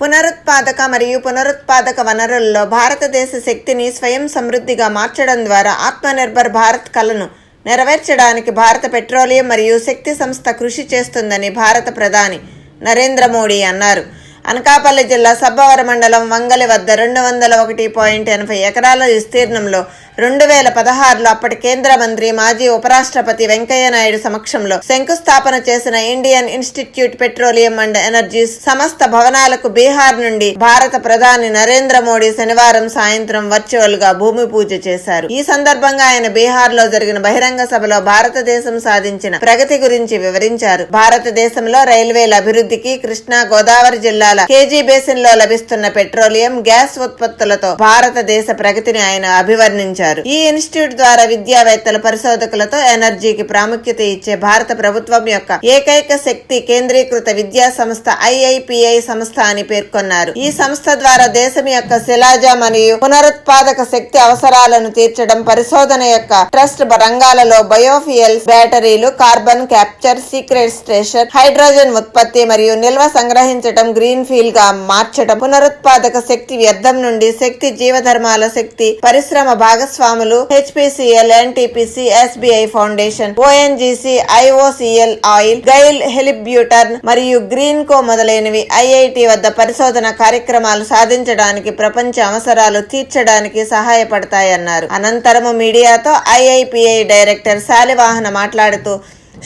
పునరుత్పాదక మరియు పునరుత్పాదక వనరుల్లో భారతదేశ శక్తిని స్వయం సమృద్ధిగా మార్చడం ద్వారా ఆత్మనిర్భర్ భారత్ కలను నెరవేర్చడానికి భారత పెట్రోలియం మరియు శక్తి సంస్థ కృషి చేస్తుందని భారత ప్రధాని నరేంద్ర మోడీ అన్నారు. అనకాపల్లి జిల్లా సబ్బవర మండలం వంగలి వద్ద రెండు వందల ఒకటి పాయింట్ ఎనభై ఎకరాల విస్తీర్ణంలో రెండు వేల పదహారులో అప్పటి కేంద్ర మంత్రి మాజీ ఉపరాష్ట్రపతి వెంకయ్య నాయుడు సమక్షంలో శంకుస్థాపన చేసిన Indian institute petroleum and energy సంస్థ భవనాలకు బీహార్ నుండి భారత ప్రధాని నరేంద్ర మోడీ శనివారం సాయంత్రం వర్చువల్గా భూమి పూజ చేశారు. ఈ సందర్భంగా ఆయన బీహార్లో జరిగిన బహిరంగ సభలో భారతదేశం సాధించిన ప్రగతి గురించి వివరించారు. భారతదేశంలో రైల్వేల అభివృద్ధికి కృష్ణా గోదావరి జిల్లాల కేజీ బేసిన్లో లభిస్తున్న పెట్రోలియం గ్యాస్ ఉత్పత్తులతో భారతదేశ ప్రగతిని ఆయన అభివర్ణించారు. ఈ ఇన్స్టిట్యూట్ ద్వారా విద్యావేత్తలు పరిశోధకులతో ఎనర్జీకి ప్రాముఖ్యత ఇచ్చే భారత ప్రభుత్వం యొక్క ఏకైక శక్తి కేంద్రీకృత విద్యా సంస్థ ఐఐపిఐ సంస్థ అని పేర్కొన్నారు. ఈ సంస్థ ద్వారా దేశం యొక్క శిలాజ మరియు పునరుత్పాదక శక్తి అవసరాలను తీర్చడం పరిశోధన యొక్క ట్రస్ట్ రంగాలలో బయోఫియల్స్ బ్యాటరీలు carbon capture secret station hydrogen ఉత్పత్తి మరియు నిల్వ సంగ్రహించడం గ్రీన్ ఫీల్డ్గా మార్చడం పునరుత్పాదక శక్తి వ్యర్థం నుండి శక్తి జీవధర్మాల శక్తి పరిశ్రమ భాగస్వాములు HPCL NTPC SBI foundation ONGC IOCL oil GAIL Halliburton మరియు గ్రీన్ కో మొదలైనవి ఐఐటి వద్ద పరిశోధన కార్యక్రమాలు సాధించడానికి ప్రపంచ అవసరాలు తీర్చడానికి సహాయపడతాయన్నారు. అనంతరము మీడియాతో ఐఐపిఐ డైరెక్టర్ శాలివాహన మాట్లాడుతూ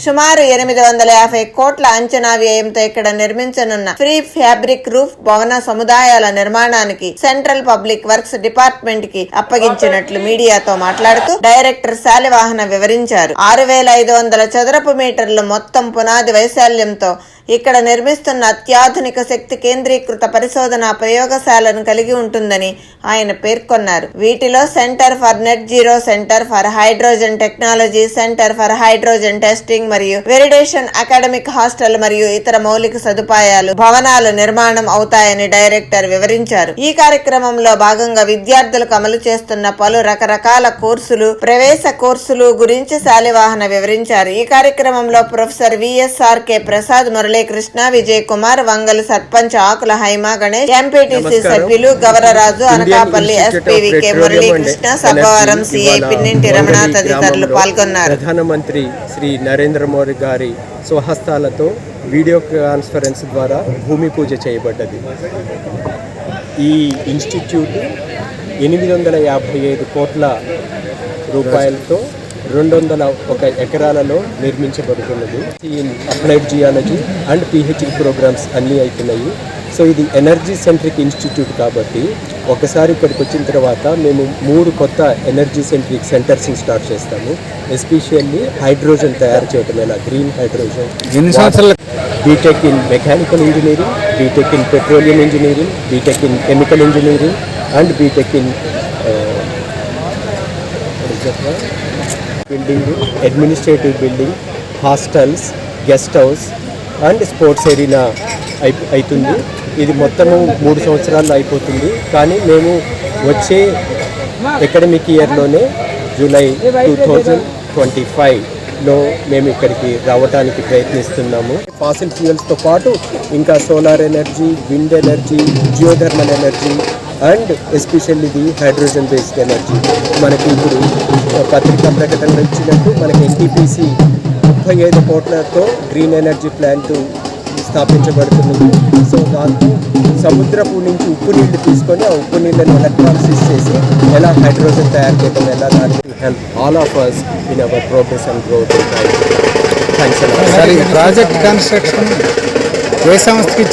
సుమారు ఎనిమిది వందల యాభై కోట్ల అంచనా వ్యయంతో ఇక్కడ నిర్మించనున్న ఫ్రీ ఫ్యాబ్రిక్ రూఫ్ భవన సముదాయాల నిర్మాణానికి సెంట్రల్ పబ్లిక్ వర్క్స్ డిపార్ట్మెంట్కి అప్పగించినట్లు మీడియాతో మాట్లాడుతూ డైరెక్టర్ శాలివాహన వివరించారు. ఆరు వేల ఐదు వందల చదరపు మీటర్లు మొత్తం పునాది వైశాల్యంతో ఇక్కడ నిర్మిస్తున్న అత్యాధునిక శక్తి కేంద్రీకృత పరిశోధన ప్రయోగశాలను కలిగి ఉంటుందని ఆయన పేర్కొన్నారు. వీటిలో centre for net zero centre for hydrogen technology centre for hydrogen testing మరియు వెరిడేషన్ అకాడమిక్ హాస్టల్ మరియు ఇతర మౌలిక సదుపాయాలు భవనాలు నిర్మాణం అవుతాయని డైరెక్టర్ వివరించారు. ఈ కార్యక్రమంలో భాగంగా విద్యార్థులకు అమలు చేస్తున్న పలు రకరకాల కోర్సులు ప్రవేశ కోర్సులు గురించి శాలివాహన వివరించారు. ఈ కార్యక్రమంలో professor VSR K Prasad Muralikrishna Vijay Kumar Vangal sarpanch Akula Haima Ganesh MPTC. సభ్యులు Gavararaju Anakapalli institute of SPV K petroleum Muralikrishna Sabbavaram CI Pinninti Ramana తదితరులు పాల్గొన్నారు ప్రధానమంత్రి శ్రీ నరేంద్ర మోడీ గారి స్వహస్తాలతో వీడియో కాన్ఫరెన్స్ ద్వారా భూమి పూజ చేయబడ్డది ఈ ఇన్స్టిట్యూట్ ఎనిమిది వందల యాభై ఐదు కోట్ల రూపాయలతో రెండు వందల ఒక ఎకరాలలో నిర్మించబడుతున్నది. ఈ applied geology and PhD programmes అన్నీ అవుతున్నాయి సో ఇది ఎనర్జీ సెంట్రిక్ ఇన్స్టిట్యూట్ కాబట్టి ఒకసారి ఇక్కడికి వచ్చిన తర్వాత మేము మూడు కొత్త ఎనర్జీ సెంట్రిక్ సెంటర్స్ని స్టార్ట్ చేస్తాము. ఎస్పెషల్లీ హైడ్రోజన్ తయారు చేయడం ఎలా? Green hydrogen. ఎన్ని సంవత్సరాలు B Tech in mechanical engineering B Tech in petroleum engineering B Tech in chemical engineering and B Tech in building administrative building hostels guest house and sports arena అయి అవుతుంది ఇది మొత్తము మూడు సంవత్సరాల్లో అయిపోతుంది. కానీ మేము వచ్చే అకాడమిక్ ఇయర్లోనే జూలై టూ థౌజండ్ ట్వంటీ ఫైవ్లో మేము ఇక్కడికి రావడానికి ప్రయత్నిస్తున్నాము. ఫాసిల్ ఫ్యూయల్స్తో పాటు ఇంకా solar energy wind energy geothermal energy and especially ఇది హైడ్రోజన్ బేస్డ్ ఎనర్జీ. మనకి ఇప్పుడు పత్రికా ప్రకటనలు ఇచ్చినట్టు మనకి ఎన్టీపీసీ ముప్పై ఐదు కోట్లతో గ్రీన్ ఎనర్జీ ప్లాంట్ స్థాపించబడుతుంది. సో దాంతో సముద్రపు నుంచి ఉప్పు నీళ్ళు తీసుకొని ఆ ఉప్పు నీళ్ళని ఎలక్ట్రాలసిస్ చేసి ఎలా హైడ్రోజన్ తయారు చేయడం ఎలా దానికి help all of us in our progress and growth thanks project construction ఏ సంస్థకి